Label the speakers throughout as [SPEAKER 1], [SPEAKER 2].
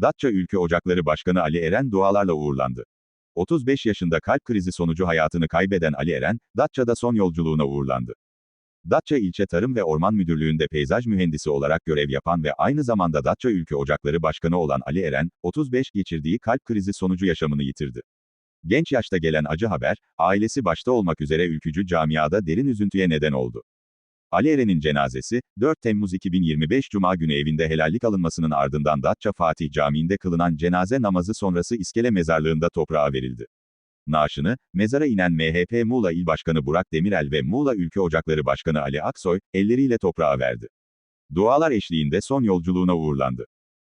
[SPEAKER 1] Datça Ülke Ocakları Başkanı Ali Eren dualarla uğurlandı. 35 yaşında kalp krizi sonucu hayatını kaybeden Ali Eren, Datça'da son yolculuğuna uğurlandı. Datça İlçe Tarım ve Orman Müdürlüğü'nde peyzaj mühendisi olarak görev yapan ve aynı zamanda Datça Ülke Ocakları Başkanı olan Ali Eren, 35 geçirdiği kalp krizi sonucu yaşamını yitirdi. Genç yaşta gelen acı haber, ailesi başta olmak üzere ülkücü camiada derin üzüntüye neden oldu. Ali Eren'in cenazesi, 4 Temmuz 2025 Cuma günü evinde helallik alınmasının ardından Datça Fatih Camii'nde kılınan cenaze namazı sonrası İskele Mezarlığı'nda toprağa verildi. Naaşını, mezara inen MHP Muğla İl Başkanı Burak Demirel ve Muğla Ülke Ocakları Başkanı Ali Aksoy, elleriyle toprağa verdi. Dualar eşliğinde son yolculuğuna uğurlandı.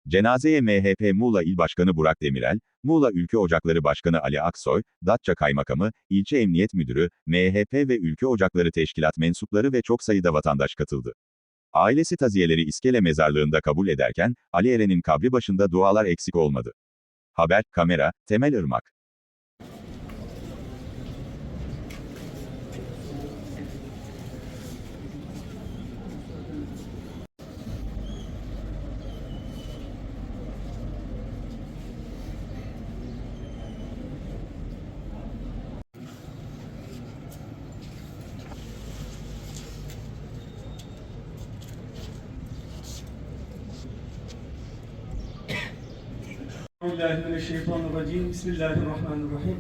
[SPEAKER 1] Cenazeye MHP Muğla İl Başkanı Burak Demirel, Muğla Ülke Ocakları Başkanı Ali Aksoy, Datça Kaymakamı, İlçe Emniyet Müdürü, MHP ve Ülke Ocakları Teşkilat mensupları ve çok sayıda vatandaş katıldı. Ailesi taziyeleri İskele Mezarlığı'nda kabul ederken, Ali Eren'in kabri başında dualar eksik olmadı. Haber, kamera, Temel Irmak.
[SPEAKER 2] Euzubillahimineşşeytanirracim. Bismillahirrahmanirrahim.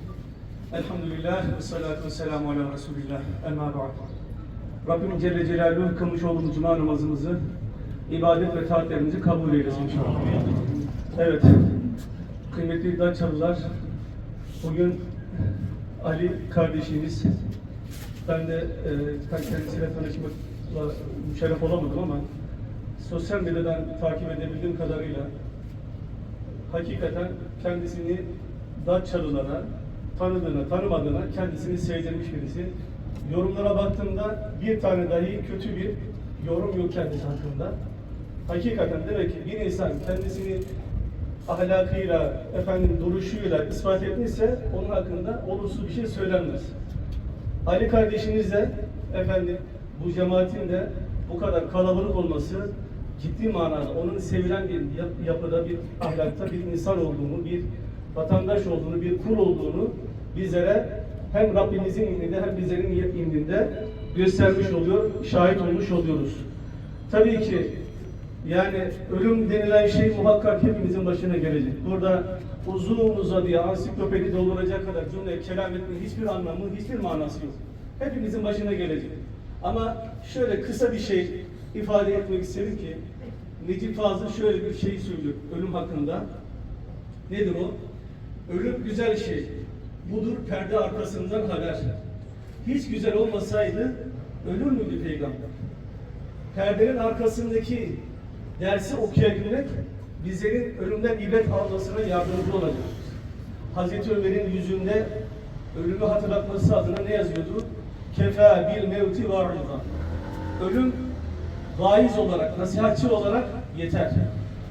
[SPEAKER 2] Elhamdülillah ve salatu ve selamu ala Resulillah. Emma ba'd. Rabbim Celle Celaluhu kılmış olduğumuz cuma namazımızı, ibadet ve taatlerimizi kabul eylesin inşallah. Evet, kıymetli Datçalılar, bugün Ali kardeşimiz, ben de e, kendisiyle tanışmakla müşerref olamadım ama sosyal medyadan takip edebildiğim kadarıyla hakikaten kendisini Datçalılara tanıdığına, tanımadığına kendisini sevdirmiş birisi. Yorumlara baktığımda bir tane dahi kötü bir yorum yok kendisi hakkında. Hakikaten demek ki bir insan kendisini ahlakıyla, efendim duruşuyla ispat etmişse onun hakkında olumsuz bir şey söylenmez. Ali kardeşimiz de efendim bu cemaatin de bu kadar kalabalık olması ciddi manada onun sevilen bir yap- yapıda, bir ahlakta bir insan olduğunu, bir vatandaş olduğunu, bir kul olduğunu bizlere hem Rabbimizin indinde hem bizlerin indinde göstermiş oluyor, şahit olmuş oluyoruz. Tabii ki yani ölüm denilen şey muhakkak hepimizin başına gelecek. Burada uzun uzadıya ansiklopedi dolduracak kadar cümle kelam etmenin hiçbir anlamı, hiçbir manası yok. Hepimizin başına gelecek. Ama şöyle kısa bir şey ifade etmek isterim ki Necip Fazıl şöyle bir şey söylüyor ölüm hakkında. Nedir o? Ölüm güzel şey. Budur perde arkasından haber. Hiç güzel olmasaydı ölür müydü peygamber? perdenin arkasındaki dersi okuyabilmek bizlerin ölümden ibret almasına yardımcı olacak. Hazreti Ömer'in yüzünde ölümü hatırlatması adına ne yazıyordu? Kefa bir mevti var Ölüm vaiz olarak, nasihatçi olarak yeter.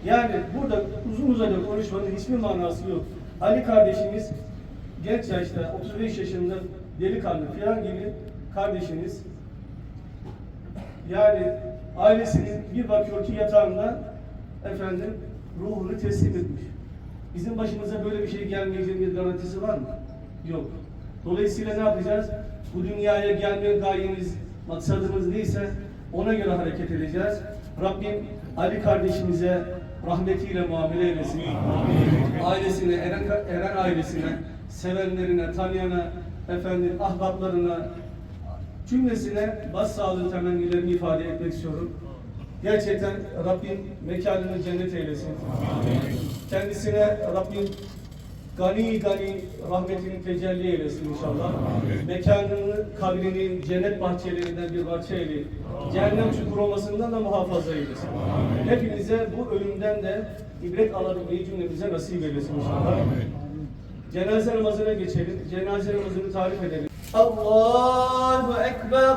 [SPEAKER 2] Yani burada uzun uzadı konuşmanın hiçbir manası yok. Ali kardeşimiz genç yaşta 35 yaşında delikanlı falan gibi kardeşimiz yani ailesinin bir bakıyor ki yatağında efendim ruhunu teslim etmiş. Bizim başımıza böyle bir şey gelmeyeceğinin bir garantisi var mı? Yok. Dolayısıyla ne yapacağız? Bu dünyaya gelme gayemiz, maksadımız neyse ona göre hareket edeceğiz. Rabbim Ali kardeşimize rahmetiyle muamele eylesin. Ailesine, Eren, Eren ailesine, sevenlerine, tanıyana, efendim ahbaplarına, cümlesine başsağlığı temennilerini ifade etmek istiyorum. Gerçekten Rabbim mekanını cennet eylesin. Kendisine Rabbim gani gani rahmetini tecelli eylesin inşallah. Mekanını, kabrini cennet bahçelerinden bir bahçe eylesin. Cehennem çukur olmasından da muhafaza eylesin. Hepinize bu ölümden de ibret alabilmeyi cümlemize nasip eylesin inşallah. Cenaze namazına geçelim. Cenaze namazını tarif edelim. Allahu Ekber.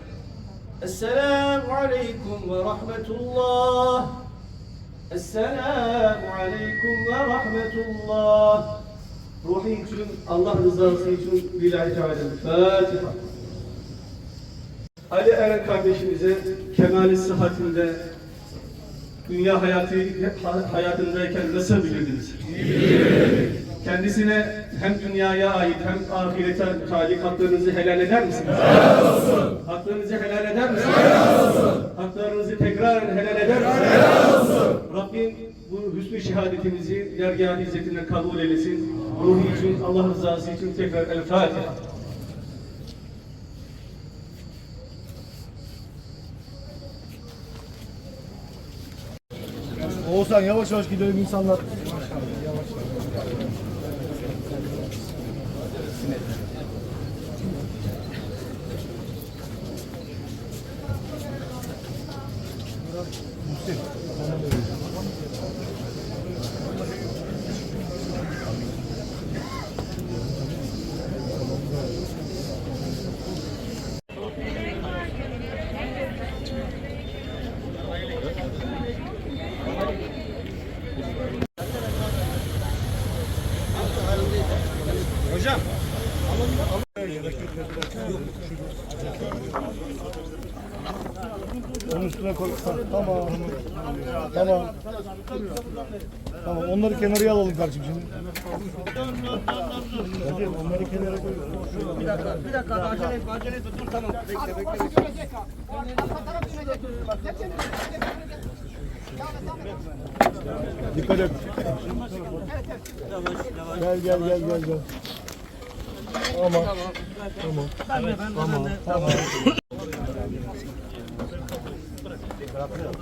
[SPEAKER 2] Esselamu Aleyküm ve Rahmetullah. Esselamu Aleyküm ve Rahmetullah. Ruhi için, Allah rızası için Lillahi Teala. Fatiha. Ali Eren kardeşimize kemali sıhhatinde dünya hayatı hayatındayken nasıl bilirdiniz? Kendisine hem dünyaya ait hem ahirete talik haklarınızı helal eder misiniz? Helal olsun. Haklarınızı helal eder misiniz? Helal olsun. Haklarınızı tekrar helal eder misiniz? Helal olsun. Rabbim bu hüsnü şehadetinizi dergâh izzetine kabul eylesin. Ruhi için, Allah rızası için tekrar El Fatiha.
[SPEAKER 3] Oğuzhan yavaş yavaş gidelim insanlar. Üstüne koy. Ha, Tamam. Tamam. Tamam. Onları kenarıya alalım kardeşim şimdi. Hadi onları kenara koy.
[SPEAKER 4] Bir dakika, bir dakika acele etme, acele etme. Dur tamam. Bekle, bekle.
[SPEAKER 3] Dikkat et. Gel gel gel gel gel. Tamam. Tamam. Tamam. Tamam.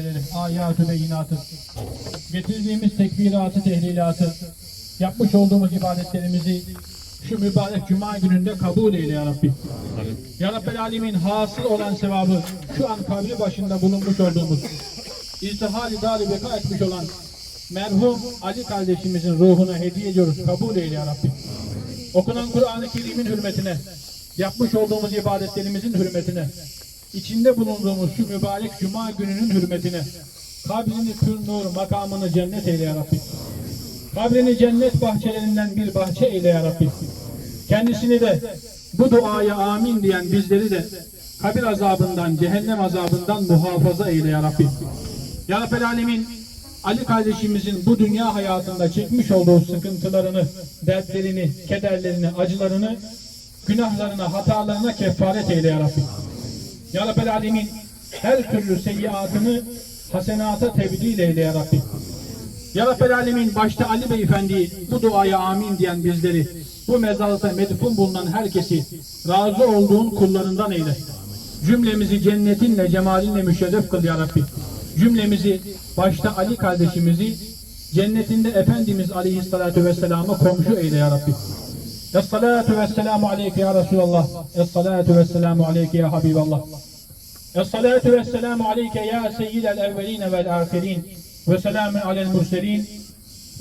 [SPEAKER 5] gelelim. Ayatı ve inatı. Getirdiğimiz tekbiratı, tehlilatı, yapmış olduğumuz ibadetlerimizi şu mübarek cuma gününde kabul eyle ya Rabbi. Ya Rabbel Alemin hasıl olan sevabı şu an kabri başında bulunmuş olduğumuz İstihali dar beka etmiş olan merhum Ali kardeşimizin ruhuna hediye ediyoruz. Kabul eyle ya Rabbi. Okunan Kur'an-ı Kerim'in hürmetine, yapmış olduğumuz ibadetlerimizin hürmetine, içinde bulunduğumuz şu mübarek cuma gününün hürmetine, kabrini pür nur, makamını cennet eyle ya Rabbi. Kabrini cennet bahçelerinden bir bahçe eyle ya. Kendisini de bu duaya amin diyen bizleri de kabir azabından, cehennem azabından muhafaza eyle ya. Ya Rabbel Alemin Ali kardeşimizin bu dünya hayatında çekmiş olduğu sıkıntılarını, dertlerini, kederlerini, acılarını, günahlarına, hatalarına kefaret eyle ya. Ya Rabbel Alemin her türlü seyyiatını hasenata tebdil eyle ya Rabbi. Ya Rabbel Alemin başta Ali Beyefendi bu duaya amin diyen bizleri, bu mezarlıkta medfun bulunan herkesi razı olduğun kullarından eyle. Cümlemizi cennetinle, cemalinle müşerref kıl ya Rabbi. Cümlemizi, başta Ali kardeşimizi cennetinde Efendimiz Aleyhisselatü Vesselam'a komşu eyle ya Rabbi. Esselatu vesselamu aleyke ya Resulallah. Esselatu vesselamu aleyke ya Habiballah. Esselatu vesselamu aleyke ya seyyidel evveline vel ahirin. Ve selamun alel murselin.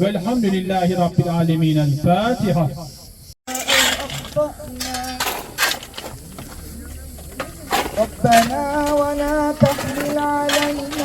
[SPEAKER 5] Velhamdülillahi Rabbil alemin. El Fatiha.
[SPEAKER 4] ربنا ولا تحمل علينا